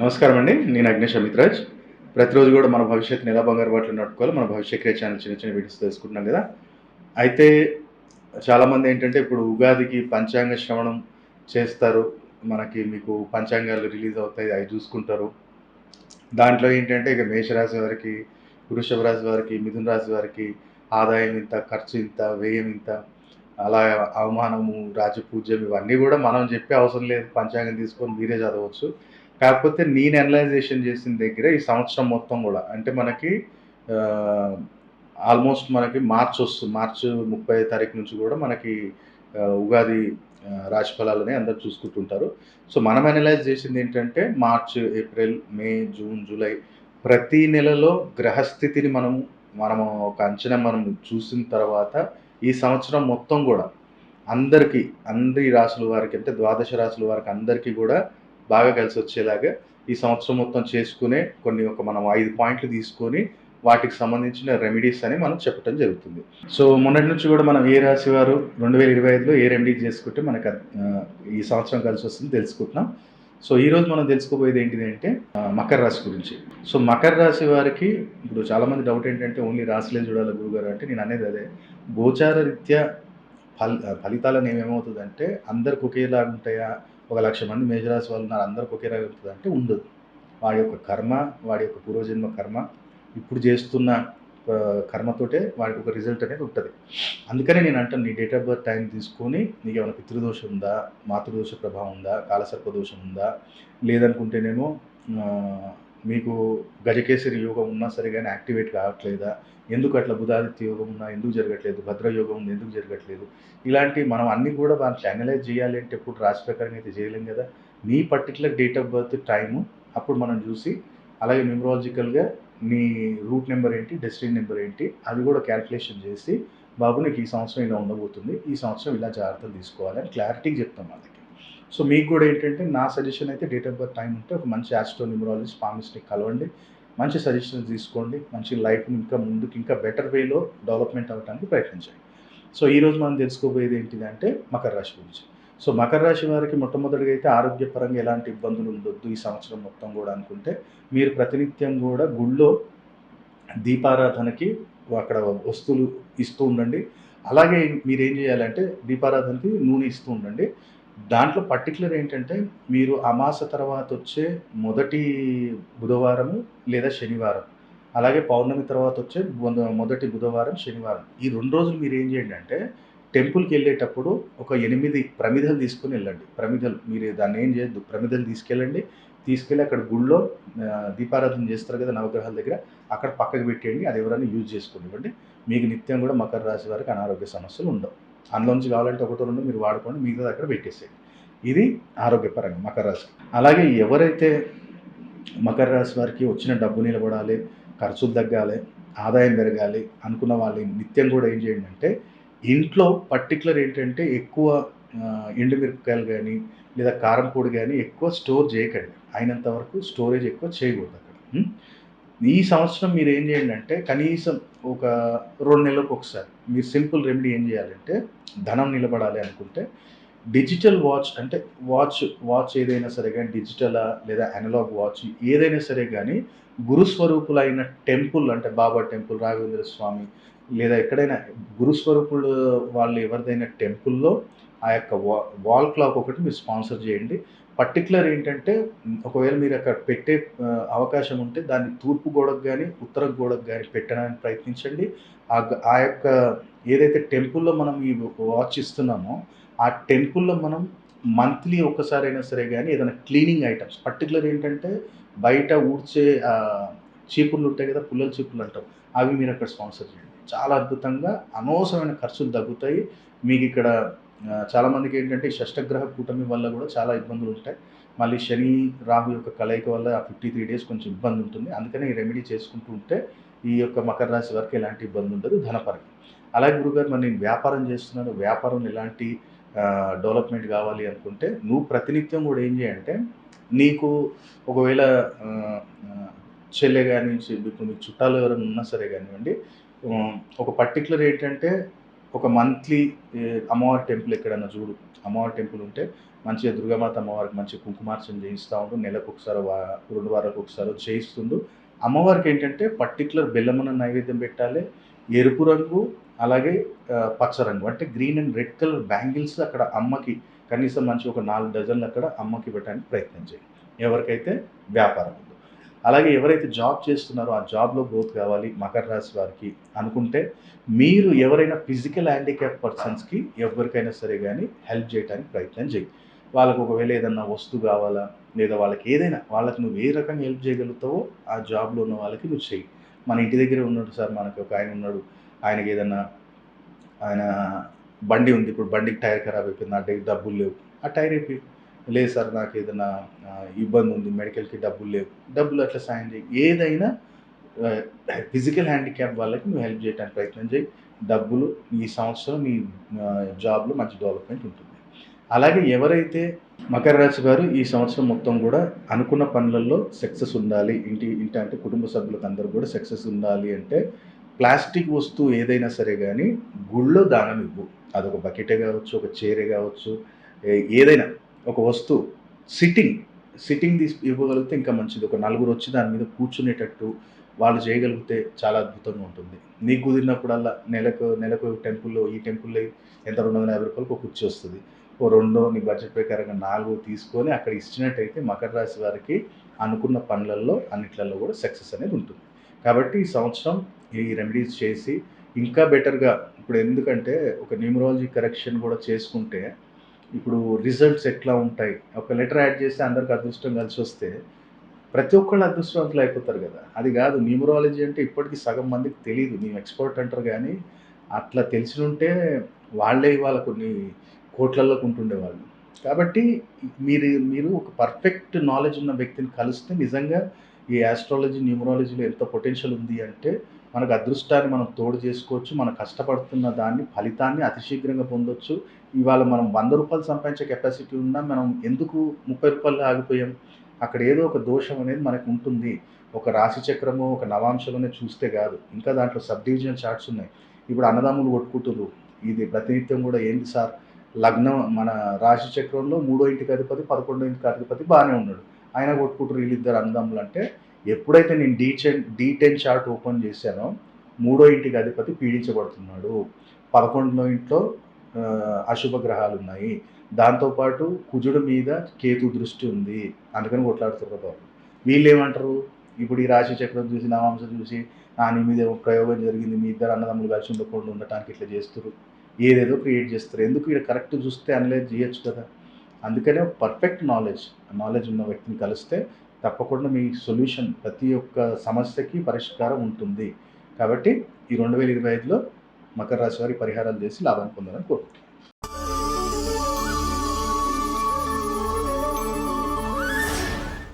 నమస్కారం అండి నేను అగ్నేష్ అమిత్రాజ్. ప్రతిరోజు కూడా మన భవిష్యత్తుని ఎలా బంగారు బాటలు నడుపుకోవాలి మన భవిష్యత్ క్రియ ఛానల్ చిన్న చిన్న వీడియోస్ తెలుసుకుంటున్నాం కదా. అయితే చాలామంది ఏంటంటే ఇప్పుడు ఉగాదికి పంచాంగ శ్రవణం చేస్తారు. మనకి మీకు పంచాంగాలు రిలీజ్ అవుతాయి అవి చూసుకుంటారు. దాంట్లో ఏంటంటే ఇక మేషరాశి వారికి వృషభ రాశి వారికి మిథున రాశి వారికి ఆదాయం ఇంత ఖర్చు ఇంత వ్యయం ఇంత అలా అవమానము రాజపూజ్యం ఇవన్నీ కూడా మనం చెప్పే అవసరం లేదు. పంచాంగం తీసుకొని మీరే చదవచ్చు. కాకపోతే నేను అనలైజేషన్ చేసిన దగ్గర ఈ సంవత్సరం మొత్తం కూడా అంటే మనకి ఆల్మోస్ట్ మనకి మార్చ్ వస్తుంది మార్చ్ ముప్పై తారీఖు నుంచి కూడా మనకి ఉగాది ఆ, రాశి ఫలాలని అందరు చూసుకుంటుంటారు. సో మనం అనలైజ్ చేసింది ఏంటంటే March April May June July ప్రతి నెలలో గ్రహస్థితిని మనం మనము ఒక అంచనా మనం చూసిన తర్వాత ఈ సంవత్సరం మొత్తం కూడా అందరికీ అందరి రాసుల వారికి అంటే ద్వాదశ రాసుల వారికి అందరికీ కూడా బాగా కలిసి వచ్చేలాగా ఈ సంవత్సరం మొత్తం చేసుకునే కొన్ని ఒక మనం ఐదు పాయింట్లు తీసుకొని వాటికి సంబంధించిన రెమెడీస్ అని మనం చెప్పడం జరుగుతుంది. సో మొన్నటి నుంచి కూడా మనం ఏ రాశి వారు రెండు వేల ఇరవై ఐదులో ఏ రెమెడీ చేసుకుంటే మనకు ఈ సంవత్సరం కలిసి వస్తుంది తెలుసుకుంటున్నాం. సో ఈ రోజు మనం తెలుసుకోబోయేది ఏంటిది అంటే మకర రాశి గురించి. సో మకర రాశి వారికి ఇప్పుడు చాలా మంది డౌట్ ఏంటంటే ఓన్లీ రాశిలే చూడాలి గురుగారు అంటే నేను అనేది అదే. గోచార రీత్యా ఫల్ ఫలితాలను ఏమేమవుతుందంటే అందరికి ఒకేలాగా ఉంటాయా ఒక లక్ష మంది మేజరాశి వాళ్ళు ఉన్నారు. అందరికి ఒకేలాగా రకం అంటే ఉండదు. వాడి యొక్క కర్మ వాడి యొక్క పూర్వజన్మ కర్మ ఇప్పుడు చేస్తున్న కర్మతోటే వాడికి ఒక రిజల్ట్ అనేది ఉంటుంది. అందుకనే నేను అంటాను నీ డేట్ ఆఫ్ బర్త్ టైం తీసుకొని నీకు ఏమైనా పితృదోషం ఉందా? మాతృదోష ప్రభావం ఉందా? కాలసర్ప దోషం ఉందా? లేదనుకుంటేనేమో మీకు గజకేసరి యోగం ఉన్నా సరే కానీ యాక్టివేట్ కావట్లేదా? ఎందుకు అట్లా బుధాదిత్య యోగం ఉన్నా? ఎందుకు జరగట్లేదు? భద్ర యోగం ఉంది ఎందుకు జరగట్లేదు? ఇలాంటి మనం అన్ని కూడా మనం ఛానలైజ్ చేయాలి అంటే ఎప్పుడు రాశి ప్రకారం అయితే చేయలేం కదా? నీ particular date of birth time అప్పుడు మనం చూసి అలాగే న్యూమరాలజికల్గా నీ రూట్ నెంబర్ ఏంటి డెస్టినీ నెంబర్ ఏంటి అవి కూడా క్యాల్కులేషన్ చేసి బాబు నీకు ఈ సంవత్సరం ఇలా ఉండబోతుంది ఈ సంవత్సరం ఇలా జాగ్రత్తలు తీసుకోవాలి అని క్లారిటీగా చెప్తాం వాళ్ళకి. సో మీకు కూడా ఏంటంటే నా సజెషన్ అయితే డేట్ ఆఫ్ బర్త్ టైం ఉంటే ఒక మంచి యాస్ట్రో న్యూమరాలజిస్ట్ ఫార్మిస్ట్ని కలవండి. మంచి సజెషన్స్ తీసుకోండి. మంచి లైఫ్ని ఇంకా ముందుకు ఇంకా బెటర్ వేలో డెవలప్మెంట్ అవ్వడానికి ప్రయత్నించండి సో ఈరోజు మనం తెలుసుకోబోయేది ఏంటిదంటే మకర రాశి గురించి. సో మకర రాశి వారికి మొట్టమొదటిగా అయితే ఆరోగ్యపరంగా ఎలాంటి ఇబ్బందులు ఉండొద్దు ఈ సంవత్సరం మొత్తం కూడా అనుకుంటే మీరు ప్రతినిత్యం కూడా గుళ్ళో దీపారాధనకి అక్కడ వస్తువులు ఇస్తూ ఉండండి. అలాగే మీరు ఏం చేయాలంటే దీపారాధనకి నూనె ఇస్తూ ఉండండి. దాంట్లో పర్టికులర్ ఏంటంటే మీరు అమాస తర్వాత వచ్చే మొదటి బుధవారము లేదా శనివారం అలాగే పౌర్ణమి తర్వాత వచ్చే మొదటి బుధవారం శనివారం. ఈ రెండు రోజులు మీరు ఏం చేయండి అంటే టెంపుల్కి వెళ్ళేటప్పుడు ఒక ఎనిమిది ప్రమిదలు తీసుకుని వెళ్ళండి. ప్రమిదలు మీరు దాన్ని ఏం చేయొద్దు ప్రమిదలు తీసుకెళ్ళండి. తీసుకెళ్ళి అక్కడ గుళ్ళో దీపారాధన చేస్తారు కదా నవగ్రహాల దగ్గర అక్కడ పక్కకు పెట్టేయండి. అది ఎవరైనా యూజ్ చేసుకోనివ్వండి. మీకు నిత్యం కూడా మకర రాశి వారికి అనారోగ్య సమస్యలు ఉండవు. అందులోంచి కావాలంటే ఒకటో రెండు మీరు వాడుకోండి మిగతా దగ్గర పెట్టేసేయండి. ఇది ఆరోగ్యపరంగా మకర రాశి అలాగే ఎవరైతే మకర రాశి వారికి వచ్చిన డబ్బు నిలబడాలి ఖర్చులు తగ్గాలి ఆదాయం పెరగాలి అనుకున్న వాళ్ళు నిత్యం కూడా ఏం చేయండి అంటే ఇంట్లో పర్టికులర్ ఏంటంటే ఎక్కువ ఎండుమిరపకాయలు కానీ లేదా కారం పొడి కానీ ఎక్కువ స్టోర్ చేయకండి. అయినంత వరకు స్టోరేజ్ ఎక్కువ చేయకూడదు అక్కడ. ఈ సంవత్సరం మీరు ఏం చేయండి అంటే కనీసం ఒక రెండు నెలలకు ఒకసారి మీరు సింపుల్ రెమెడీ ఏం చేయాలంటే ధనం నిలబడాలి అనుకుంటే డిజిటల్ వాచ్ అంటే వాచ్ వాచ్ ఏదైనా సరే కానీ డిజిటలా లేదా అనలాగ్ వాచ్ ఏదైనా సరే కానీ గురుస్వరూపులైన టెంపుల్ అంటే బాబా టెంపుల్ రాఘవేంద్ర స్వామి లేదా ఎక్కడైనా గురుస్వరూపులు వాళ్ళు ఎవరిదైనా టెంపుల్లో ఆ యొక్క వా వాల్ క్లాక్ ఒకటి మీరు స్పాన్సర్ చేయండి. పర్టికులర్ ఏంటంటే ఒకవేళ మీరు అక్కడ పెట్టే అవకాశం ఉంటే దాన్ని తూర్పు గోడకు కానీ ఉత్తర గోడకు కానీ పెట్టడానికి ప్రయత్నించండి. ఆ ఆ యొక్క ఏదైతే టెంపుల్లో మనం ఈ వాచ్ ఇస్తున్నామో ఆ టెంపుల్లో మనం మంత్లీ ఒక్కసారైనా సరే కానీ ఏదైనా క్లీనింగ్ ఐటమ్స్ పర్టికులర్ ఏంటంటే బయట ఊడ్చే చీపుర్లు ఉంటాయి కదా పుల్లల చీపుర్లు అంటాం అవి మీరు అక్కడ స్పాన్సర్ చేయండి. చాలా అద్భుతంగా అనవసరమైన ఖర్చులు తగ్గుతాయి. మీకు ఇక్కడ చాలామందికి ఏంటంటే షష్టగ్రహ కూటమి వల్ల కూడా చాలా ఇబ్బందులు ఉంటాయి. మళ్ళీ శని రాహు యొక్క కలయిక వల్ల ఆ ఫిఫ్టీ త్రీ డేస్ కొంచెం ఇబ్బంది ఉంటుంది. అందుకనే ఈ రెమెడీ చేసుకుంటూ ఉంటే ఈ యొక్క మకర రాశి వరకు ఎలాంటి ఇబ్బంది ఉండదు ధనపరంగా. అలాగే గురుగారు మరి నేను వ్యాపారం చేస్తున్నాను. వ్యాపారం ఎలాంటి డెవలప్మెంట్ కావాలి అనుకుంటే నువ్వు ప్రతినిత్యం కూడా ఏం చేయంటే నీకు ఒకవేళ చెల్లె కానీ ఇప్పుడు మీకు చుట్టాలు ఎవరైనా ఉన్నా సరే కానివ్వండి ఒక పర్టికులర్ ఏంటంటే ఒక మంత్లీ అమ్మవారి టెంపుల్ ఎక్కడన్నా చూడు. అమ్మవారి టెంపుల్ ఉంటే మంచిగా దుర్గామాత అమ్మవారికి మంచి కుంకుమార్చన చేయిస్తూ ఉండు. నెలకు ఒకసారి రెండు వారాలకు ఒకసారి చేయిస్తుండు. అమ్మవారికి ఏంటంటే పర్టికులర్ బెల్లమున నైవేద్యం పెట్టాలి. ఎరుపు రంగు అలాగే పచ్చ రంగు. అంటే green and red colour bangles అక్కడ అమ్మకి కనీసం మంచి ఒక నాలుగు డజన్లు అక్కడ అమ్మకి పెట్టడానికి ప్రయత్నం చేయి. ఎవరికైతే వ్యాపారం. అలాగే ఎవరైతే జాబ్ చేస్తున్నారో ఆ జాబ్లో గ్రోత్ కావాలి మకర రాశి వారికి అనుకుంటే మీరు ఎవరైనా ఫిజికల్ హ్యాండిక్యాప్ పర్సన్స్కి ఎవరికైనా సరే కానీ హెల్ప్ చేయడానికి ప్రయత్నం చేయి. వాళ్ళకు ఒకవేళ ఏదన్నా వస్తువు కావాలా లేదా వాళ్ళకి ఏదైనా వాళ్ళకి నువ్వు ఏ రకంగా హెల్ప్ చేయగలుగుతావో ఆ జాబ్లో ఉన్న వాళ్ళకి నువ్వు చెయ్యి మన ఇంటి దగ్గర ఉన్నాడు సార్ మనకి ఒక ఆయన ఉన్నాడు. ఆయనకి ఏదన్నా ఆయన బండి ఉంది. ఇప్పుడు బండికి టైర్ ఖరాబ్ అయిపోయింది. అంటే డబ్బులు లేవు. ఆ టైర్ అయిపోయి లేదు సార్ నాకు ఏదైనా ఇబ్బంది ఉంది మెడికల్కి డబ్బులు లేవు. డబ్బులు అట్లా సాయం చేయి. ఏదైనా ఫిజికల్ హ్యాండిక్యాప్ వాళ్ళకి నువ్వు హెల్ప్ చేయడానికి ప్రయత్నం చేయి. డబ్బులు ఈ సంవత్సరం నీ జాబ్లో మంచి డెవలప్మెంట్ ఉంటుంది. అలాగే ఎవరైతే మకర రాశి వారు ఈ సంవత్సరం మొత్తం కూడా అనుకున్న పనులలో సక్సెస్ ఉండాలి. ఇంటి ఇంటి అంటే కుటుంబ సభ్యులకు అందరూ కూడా సక్సెస్ ఉండాలి అంటే ప్లాస్టిక్ వస్తువు ఏదైనా సరే కానీ గుళ్ళో దానం ఇవ్వు. అదొక బకెటే కావచ్చు ఒక చీరే కావచ్చు ఏదైనా. ఒక వస్తువు సిట్టింగ్ సిట్టింగ్ తీసి ఇవ్వగలిగితే ఇంకా మంచిది. ఒక నలుగురు వచ్చి దాని మీద కూర్చునేటట్టు వాళ్ళు చేయగలిగితే చాలా అద్భుతంగా ఉంటుంది. నీకు కుదిరినప్పుడల్లా నెలకు నెలకు టెంపుల్లో ఈ టెంపుల్లో ఎంత? రెండు వందల యాభై రూపాయలకు ఒక కుర్చీ వస్తుంది. ఓ రెండో నీ బడ్జెట్ ప్రకారంగా నాలుగు తీసుకొని అక్కడ ఇచ్చినట్టయితే మకర రాశి వారికి అనుకున్న పనులలో అన్నిట్లలో కూడా సక్సెస్ అనేది ఉంటుంది. కాబట్టి ఈ సంవత్సరం ఈ రెమెడీస్ చేసి ఇంకా బెటర్గా ఇప్పుడు ఎందుకంటే ఒక న్యూమరాలజీ కరెక్షన్ కూడా చేసుకుంటే ఇప్పుడు రిజల్ట్స్ ఎట్లా ఉంటాయి? ఒక లెటర్ యాడ్ చేస్తే అందరికి అదృష్టం కలిసి వస్తే ప్రతి ఒక్కళ్ళు అదృష్టవంతులు అయిపోతారు కదా. అది కాదు న్యూమరాలజీ అంటే ఇప్పటికీ సగం మందికి తెలియదు మేము ఎక్స్పర్ట్ అంటారు కానీ అట్లా తెలిసి ఉంటే వాళ్ళే ఇవాళ కొన్ని కోట్లలోకి ఉంటుండే వాళ్ళు కాబట్టి మీరు మీరు ఒక పర్ఫెక్ట్ నాలెడ్జ్ ఉన్న వ్యక్తిని కలిస్తే నిజంగా ఈ ఆస్ట్రాలజీ న్యూమరాలజీలో ఎంత పొటెన్షియల్ ఉంది అంటే మనకు అదృష్టాన్ని మనం తోడు చేసుకోవచ్చు మనం కష్టపడుతున్న దాన్ని ఫలితాన్ని అతి శీఘ్రంగా పొందొచ్చు ఇవాళ మనం వంద రూపాయలు సంపాదించే కెపాసిటీ ఉన్నా మనం ఎందుకు ముప్పై రూపాయలు ఆగిపోయాం? అక్కడ ఏదో ఒక దోషం అనేది మనకు ఉంటుంది. ఒక రాశి చక్రము ఒక నవాంశలోనే చూస్తే కాదు. ఇంకా దాంట్లో సబ్ డివిజన్ చార్ట్స్ ఉన్నాయి. ఇప్పుడు అన్నదమ్ములు కొట్టుకుంటున్నారు ఇది ప్రతినిత్యం కూడా ఏంటి సార్? లగ్నం మన రాశి చక్రంలో మూడో ఇంటికి అధిపతి పదకొండో ఇంటికి అధిపతి బాగానే ఉన్నాడు. ఆయన కొట్టుకుంటారు వీళ్ళిద్దరు అన్నదమ్ములు అంటే ఎప్పుడైతే నేను D ten D ten chart open చేశానో మూడో ఇంటికి అధిపతి పీడించబడుతున్నాడు. పదకొండో ఇంట్లో అశుభగ్రహాలు అశుభ గ్రహాలు ఉన్నాయి దాంతోపాటు కుజుడు మీద కేతు దృష్టి ఉంది. అందుకని కొట్లాడుతున్నారు బాబు. వీళ్ళు ఏమంటారు ఇప్పుడు ఈ రాశి చక్రం చూసి నవాంశం చూసి నాని నీ మీద ఒక ప్రయోగం జరిగింది మీ ఇద్దరు అన్నదమ్ములు కలిసి ఉండకుండా ఉండటానికి ఇట్లా చేస్తారు ఏదేదో క్రియేట్ చేస్తారు. ఎందుకు ఇక్కడ కరెక్ట్ చూస్తే అనలైజ్ చేయొచ్చు కదా? అందుకనే పర్ఫెక్ట్ నాలెడ్జ్ నాలెడ్జ్ ఉన్న వ్యక్తిని కలిస్తే తప్పకుండా మీ సొల్యూషన్ ప్రతి ఒక్క సమస్యకి పరిష్కారం ఉంటుంది. కాబట్టి ఈ రెండు వేల ఇరవై ఐదులో మకర రాశి వారి పరిహారాలు చేసి లాభం పొందాలని కోరుకుంటున్నాను.